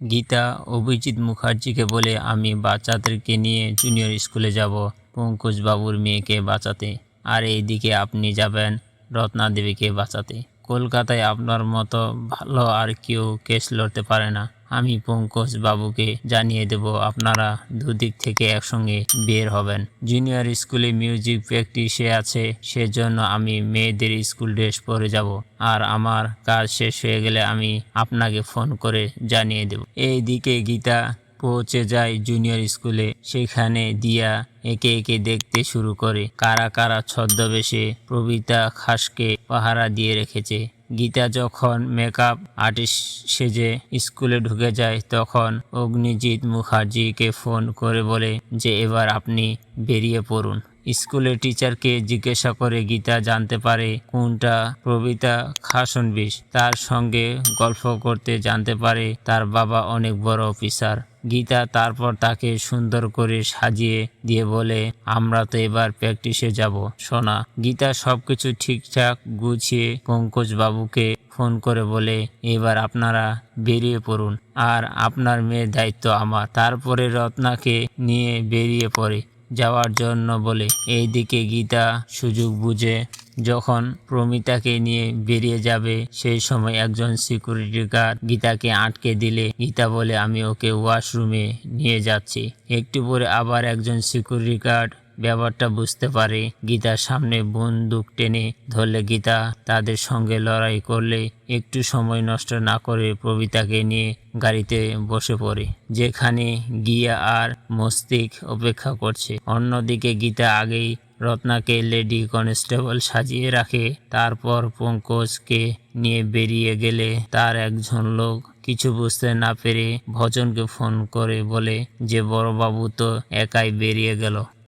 গীতা অভিজিৎ মুখার্জিকে বলে আমি বাচ্চাদেরকে নিয়ে জুনিয়র স্কুলে যাব। পঙ্কজ বাবুর মেয়েকে বাঁচাতে। আর এইদিকে আপনি যাবেন রত্নাদেবীকে বাঁচাতে। কলকাতায় আপনার মতো ভালো আর কেউ কেস লড়তে পারে না। আমি পঙ্কজ বাবুকে জানিয়ে দেব আপনারা দুদিক থেকে একসঙ্গে বের হবেন। জুনিয়র স্কুলে মিউজিক প্র্যাকটিসে আছে, সেজন্য আমি মেয়েদের স্কুল ড্রেস পরে যাব। আর আমার কাজ শেষ হয়ে গেলে আমি আপনাকে ফোন করে জানিয়ে দেব। এইদিকে গীতা পৌঁছে যায় জুনিয়র স্কুলে সেখানে দিয়া একে একে দেখতে শুরু করে। কারা কারা ছদ্মবেশে প্রবিতা খাসকে পাহারা দিয়ে রেখেছে। গীতা যখন মেকআপ আর্টিস্ট সেজে স্কুলে ঢুকে যায়, তখন অগ্নিজিৎ মুখার্জিকে ফোন করে বলে যে, এবার আপনি বেরিয়ে পড়ুন। স্কুলের টিচারকে জিজ্ঞাসা করে, গীতা জানতে পারে কোনটা? প্রবিতা খাসনবিশ তার সঙ্গে গল্প করতে জানতে পারে তার বাবা অনেক বড় অফিসার। গীতা তারপর তাকে সুন্দর করে সাজিয়ে দিয়ে বলে, আমরা তো এবার প্র্যাকটিসে যাব, সোনা। গীতা সবকিছু ঠিকঠাক গুছিয়ে পঙ্কজ বাবুকে ফোন করে বলে, এবার আপনারা বেরিয়ে পড়ুন। আর আপনার মেয়ের দায়িত্ব আমার। তারপরে রত্নাকে নিয়ে বেরিয়ে পড়ে। যাওয়ার জন্য বলে। এইদিকে গীতা সুযোগ বুঝে যখন প্রমিতাকে নিয়ে বেরিয়ে যাবে, সেই সময় একজন সিকিউরিটি গার্ড গীতাকে আটকে দিলে। গীতা বলে, আমি ওকে ওয়াশরুমে নিয়ে যাচ্ছি। একটু পরে আবার একজন সিকিউরিটি গার্ড ব্যাপারটা বুঝতে পারে। গীতার সামনে বন্দুক টেনে ধরলে গীতা তাদের সঙ্গে লড়াই করলে একটু সময় নষ্ট না করে প্রবিতাকে নিয়ে গাড়িতে বসে পড়ে, যেখানে গিয়া আর মস্তিক অপেক্ষা করছে। অন্যদিকে গীতা আগেই রত্নাকে লেডি কনস্টেবল সাজিয়ে রাখে, তারপর পঙ্কজকে নিয়ে বেরিয়ে গেলে তার একজন লোক কিছু বুঝতে না পেরে ভজনকে ফোন করে বলে যে, বড়বাবু তো একাই বেরিয়ে গেল।